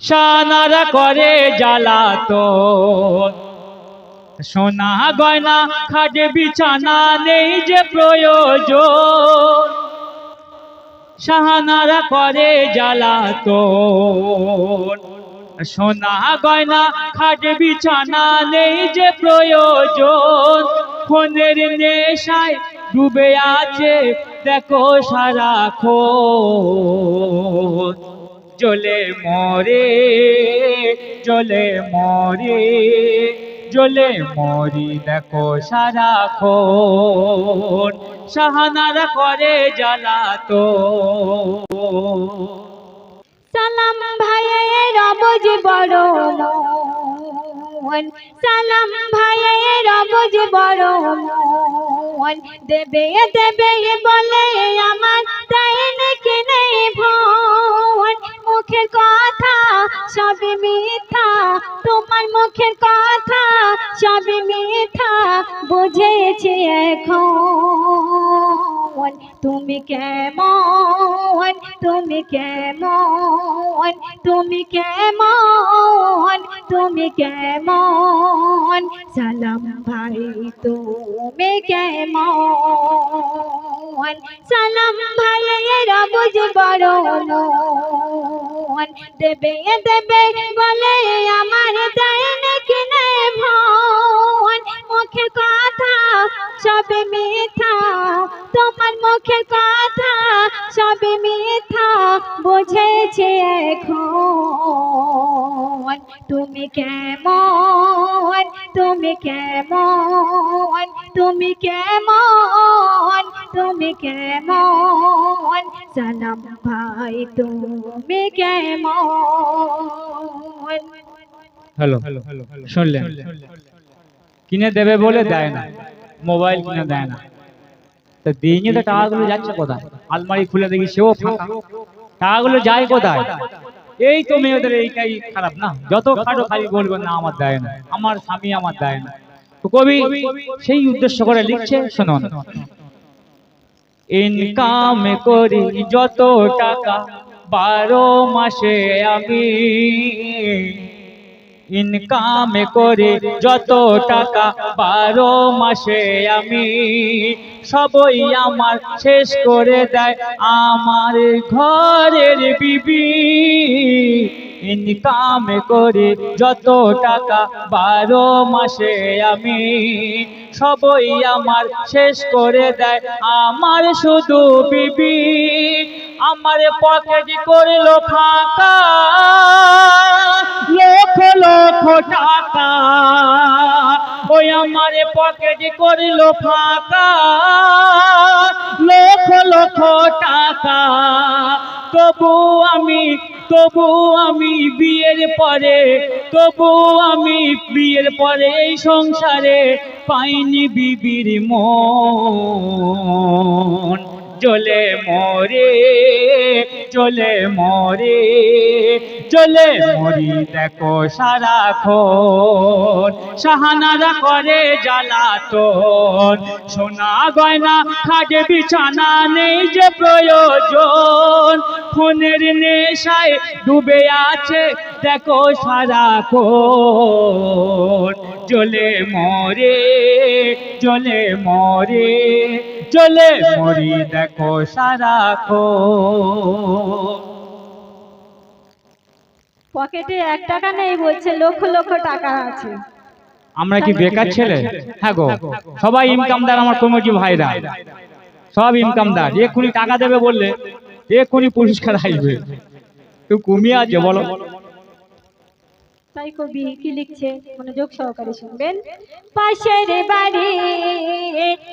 সানারা করে জ্বালাতো সোনা গয়না, খাটে, বিছানা নেই যে প্রয়োজন। সাহানারা করে জ্বালাতো সোনা গয়না, খাটে, বিছানা নেই যে প্রয়োজন। ফোনের নেশায় ডুবে আছে, দেখো সারাক্ষণ। জ্বলে মরে জ্বলে মরে, জ্বলে মরি দেখো সারাক্ষণ সাহানারা করে জ্বালাতো। সালাম ভাইয়ের অবজ বড় মন, সালাম ভাইয়ের অবজ বড় দেবে দেবে বলে আমার কথা সবই মিথ্যা বুঝেছি এখন। তুমি কেমন তুমি কেমন তুমি কেমন তুমি কেমন? সালাম ভাই, তুমি কেমন? সালাম ভাইয়ের বুঝ বড় দেবে দেবে বলে আমার দেয় নাকি নে ভন মুখের কথা, সব মিথ্যা। তোমার মুখের কথা, সব মিথ্যা। বুঝেছে এখন তুমি কেমন তুমি কেমন তুমি কেমন তুমি কেমন? সালাম ভাই, তুমি কেমন? হ্যালো। শুনলেন। কিনে দেবে বলে দেয় না। মোবাইল কিনে দেয় না। তো দিনে তো টাকাগুলো যাচ্ছে কোথায়? আলমারি খুলে দেখি সেও ফাঁকা। টাকাগুলো যায় কোথায়? এই তো মেয়েদের এইটাই খারাপ না? যত খাটো খালি বলবেন না আমার দেয় না। আমার স্বামী আমার দেয় না। তো কবি সেই উদ্দেশ্য করে লিখছে শুনুন। ইনকাম করি যত টাকা বারো মাসে আমি ইনকাম করে যত টাকা বারো মাসে আমি, সবই আমার শেষ করে দেয় আমার ঘরের বিবি। ইনকাম করে যত টাকা বারো মাসে আমি। সবই আমার শেষ করে দেয় আমার শুধু বিবি। আমার পকেট করল ফাঁকা। লক্ষ লক্ষ টাকা। ওই আমার পকেট করল ফাঁকা। লক্ষ লক্ষ টাকা। তবু আমি তবু আমি বিয়ের পরে তবু আমি বিয়ের পরে এই সংসারে পাইনি বিবির মন। চলে মরে চলে মরে চলে মরি। দেখো সারাক্ষণ সাহানারা করে জ্বালাতন। সোনা গয়না খাটে বিছানা নেই যে প্রয়োজন। ফোনের নেশায় ডুবে আছে, দেখো সারাক্ষণ। চলে মরে চলে মরে। চলে মরি দেখো সারাক্ষণ পকেটে এক টাকা নেই বলছে লক্ষ লক্ষ টাকা আছে। আমরা কি বেকার ছেলে? হ্যাঁ গো সবাই ইনকামদার আমার কমিটি ভাইরা? সব ইনকামদার এক্ষুনি টাকা দেবে বললে এক্ষুনি পুরস্কার আসবে। তুই কমিয়ে আছে বলো? তাই কবি কি লিখছে? মনোযোগ সহকারে শুনবেন। পাশের বাড়ি,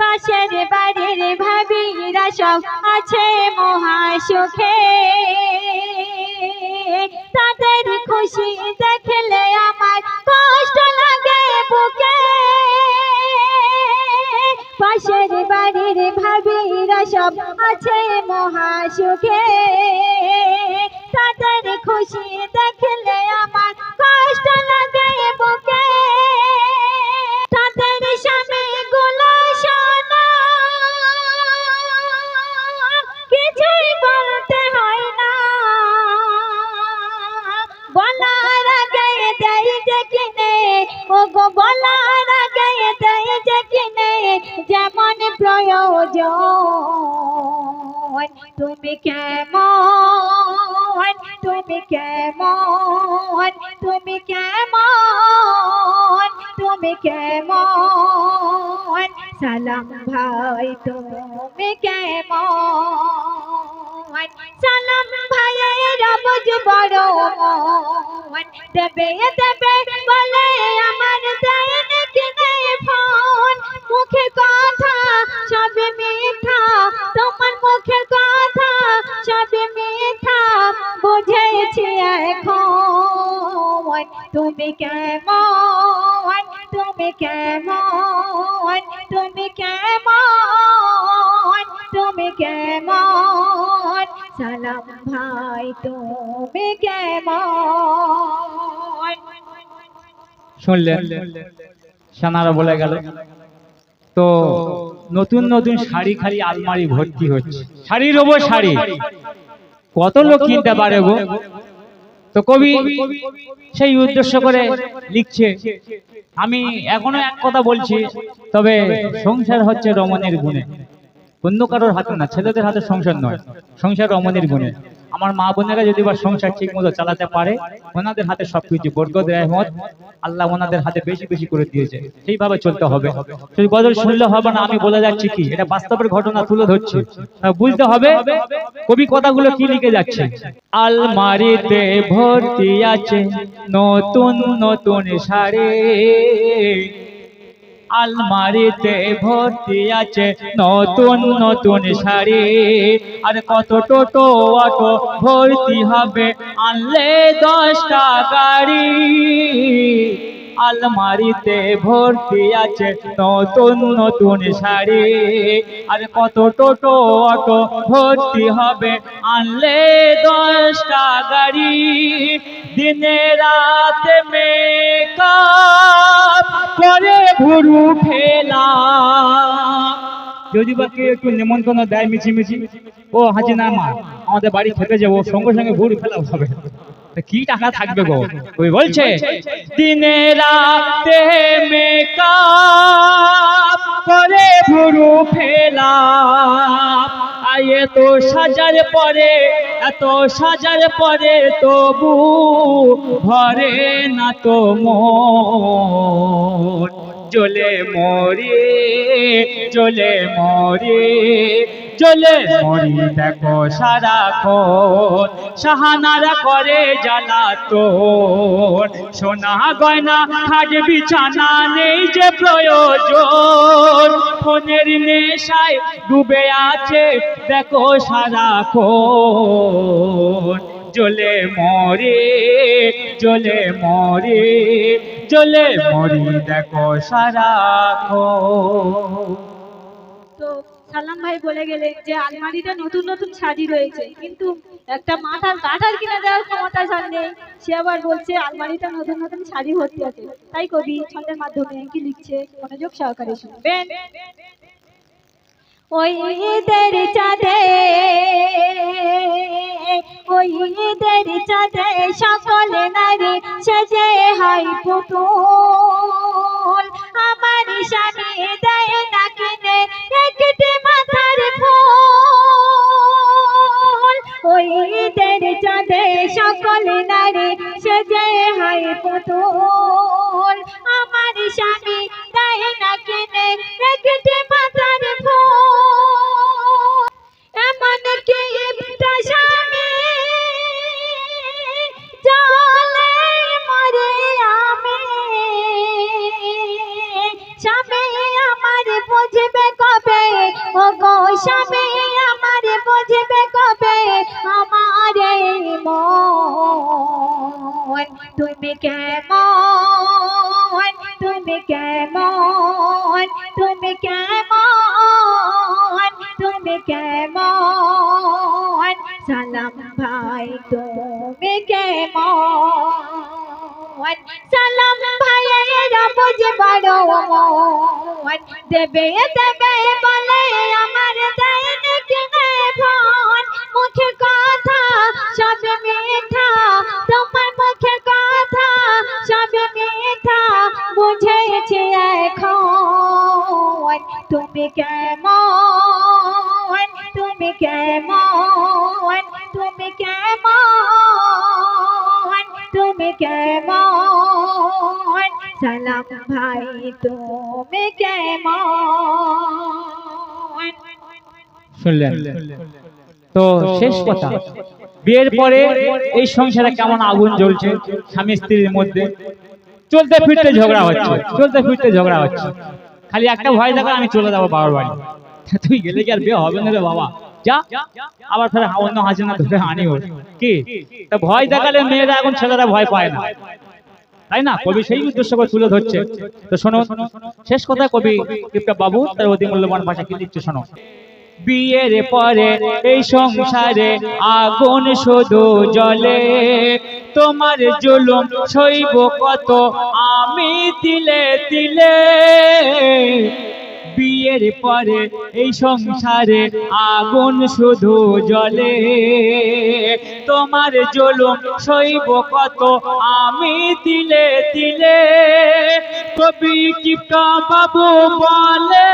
পাশের বাড়ির ভাবিরা সব আছে মহা সুখে তাদের খুশি দেখলে আমার কষ্ট লাগে বুকে। পাশের বাড়ির ভাবিরা সব আছে মহা সুখে তাদের খুশি দেখলে আমার বলার আগে দেই যে কিনে ও গো বলার যে কিনে, যেমন প্রয়োজন। তুমি কেমন তুমি কেমন তুমি কেমন তুমি কেমন? সালাম ভাই, তুমি কেমন? সালাম ভাইয়ের বড় মন। দেবে দেবে বলে আমার দেন কিনে ফোন। মুখে কথা, সব মিথ্যা। তোমার মুখে কথা, সব মিথ্যা। বুঝেছি এখন তুমি কেমন তুমি কেমন তুমি কেমন তুমি কেমন। সালাম ভাই, তুমি কেমন? শুনলেন, সানারা বলে গেল, তো নতুন নতুন শাড়ি খালি আলমারি ভর্তি হচ্ছে। শাড়ির ওপর শাড়ি। কত লোক কিনতে পারে গো? তো কবি সেই উদ্দেশ্য করে লিখছে, আমি এখনও এক কথা বলছি, তবে সংসার হচ্ছে রমণের গুণে। অন্য কারোর হাতে না, ছেলেদের হাতে সংসার নয়, সংসার রমণের গুণে। আমার মা বোনেরা যদি বা সংসার ঠিক মতো চালাতে পারে, ওনাদের হাতে সবকিছু, বরকত, রহমত, আল্লাহ ওনাদের হাতে বেশি বেশি করে দিয়েছে। সেইভাবে চলতে হবে। শুধু গজল শুনলে হবে না, আমি বলে যাচ্ছি কি, এটা বাস্তবের ঘটনা তুলে ধরছি। বুঝতে হবে, কবি কথাগুলো কি লিখে যাচ্ছে? আলমারিতে ভর্তি আছে নতুন নতুন শাড়ি। আলমারিতে ভর্তি আছে নতুন নতুন শাড়ি। আর কত টোটো, অটো ভর্তি হবে, আনলে দশটা গাড়ি। আলমারিতে ভর্তি আছে নতুন নতুন শাড়ি। আর কত টোটো, অটো ভর্তি হবে, আনলে দশটা গাড়ি। দিনে রাতে মেকআপ করে ভুরু ফেলা। যদি বা কেউ একটু নিমন্ত্রণ দেয় মিছি মিছি ও হাজি না মা আমাদের বাড়ি খেতে যাব সঙ্গে সঙ্গে ভুরু ফেলা হবে। তা কি টাকা থাকবে গো? ওই বলছে দিনে রাতে মেকআপ করে ভুরু ফেলা। আই এত সাজার পরে এত সাজার পরে তবু ভরে না তো মন। জ্বলে মরে চলে মরে চলে মরি দেখো সারাক্ষণ, সাহানারা করে জ্বালা তোর। সোনা গয়না খাট বিছানা নেই যে প্রয়োজন। ফোনের নেশায় ডুবে আছে, দেখো সারাক্ষণ। জ্বলে মরে জলে মরে জলে মরি, দেখো সারাক্ষণ তো সালাম ভাই বলে গেলেন যে আলমারিটা নতুন নতুন শাড়ি রয়েছে, কিন্তু একটা মাথার কাঠার কিনে দেওয়ার ক্ষমতা যার নেই। সে আবার বলছে, আলমারিটা নতুন নতুন শাড়ি ভর্তি আছে। তাই কবি ছন্দের মাধ্যমে কি লিখছে, মনোযোগ সহকারে শুনবেন। ওই চাঁদে ঈদের চাঁদে সকল নারী সেজে হয় পুতুল। আমার স্বামী দেয় না কিনে একটি মাথার ফুল। ওই ঈদের চাঁদে সকল নারী সেজে হয় পুতুল। দেবে দেবে বলে আমার দেয় নাকি ফোন মুখে কথা, সবে মিঠা তোমার মুখে কথা, সবে মিঠা বুঝেছি এখন। তুমি কেন শুনলেন। তো শেষ কথা, বিয়ের পরে এই সংসারে কেমন আগুন জ্বলছে, স্বামী স্ত্রীর মধ্যে? চলতে ফিরতে ঝগড়া হচ্ছে, চলতে ফিরতে ঝগড়া হচ্ছে। খালি একটা ভয় দেখা, আমি চলে যাব বাবার বাড়ি। তুই গেলে কি আর বিয়ে হবে না রে বাবা? যা, আবার ফের অন্য হাসি না ধরে আনি ওর কি? তা ভয় দেখালে মেয়েরা এখন ছেলেরা ভয় পায় না। তাই না? কবি সেই উদ্দেশ্য করে তুলে ধরছে। তো শোনো, শেষ কথা কবি বাবু, তার অতি মূল্যবান ভাষা কি লিখছে শোনো? বিয়ের পরে এই সংসারে আগুন শুধু জলে তোমার জুলুম সইব কত? আমি তিলে তিলে। বিয়ের পরে এই সংসারে আগুন শুধু জলে তোমার জুলুম সইব কত? আমি তিলে তিলে। কবি কিপটা বাবু বলে।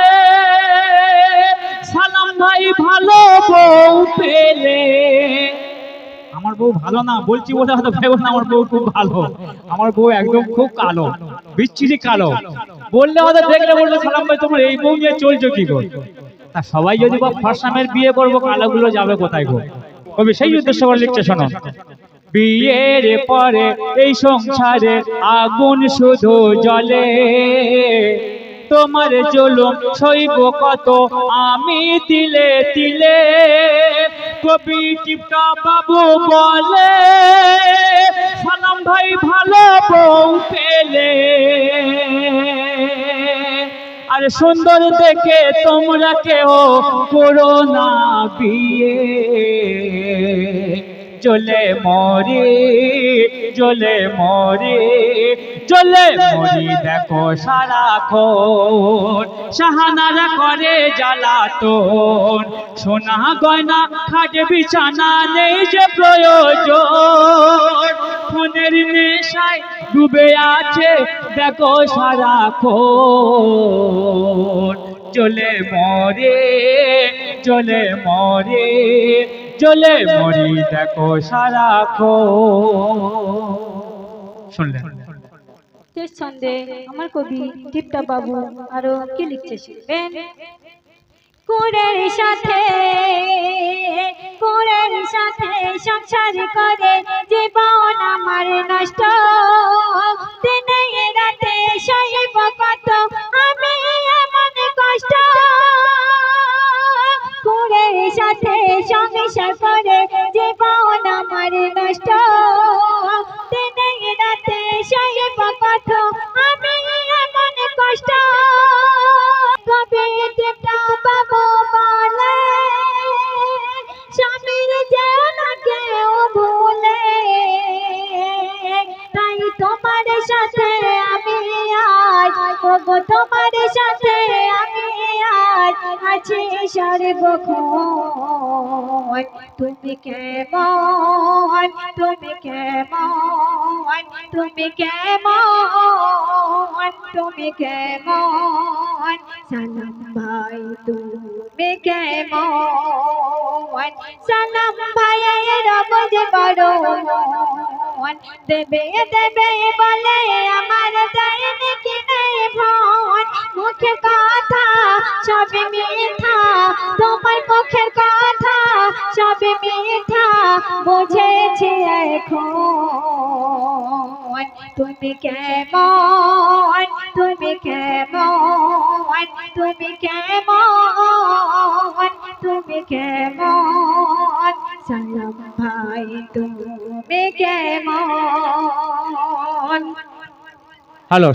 বউ ভালো না, বলছি বলে হয়তো ভাই না, আমার বউ খুব ভালো। আমার বউ একদম খুব কালো, বিচ্ছিরি কালো। বললে হয়তো দেখলে বললে সালাম ভাই, তোমার এই বউ নিয়ে চলছো কি গো? তা সবাই যদি বা ফার্স্টামের বিয়ে করব, কালোগুলো যাবে কোথায় গো? কবি সেই উদ্দেশ্য করে লিখছে, শোনো। বিয়ের পরে এই সংসারে আগুন শুধু জলে তোমার জুলুম সইব কত, আমি তিলে তিলে। কবি টিপটা বাবু বলে, সালাম ভাই, ভালো বউ পেলে। আর সুন্দর দেখে তোমরা কেউ করো না বিয়ে। চলে মরে চলে মরে চলে মরি দেখো সারাক্ষণ। সাহানারা করে জ্বালাতন সোনা গয়না খাট, বিছানা নেই যে প্রয়োজন। ফোনের নেশায় ডুবে আছে দেখো সারাক্ষণ। চলে মরে চলে মরে চলে মরি দেখো সারাক্ষণ শুনলেন? শেষ ছন্দে আমার কবি টিপটা বাবু আরও কি লিখছে শুনবেন? কুড়ের সাথে কুড়ের সাথে সংসার করে জীবন আমার নষ্ট। দিনে রাতে সইব কত সাথে সংসার করে জীবন সর্বক্ষণ তুমি কেমন তুমি কেমন তুমি কেমন তুমি কেমন? সালাম ভাই, তুমি কেমন? সালাম ভাইয়ের রবজ বড় মন দেবে দেবে বলে আমার দেয়নি কিনে ভন। মুখে কথা সব কেমন? তুমি কেমন? তুমি কেমন? তুমি কেমন? সালাম ভাই তুমি কেমন? হ্যালো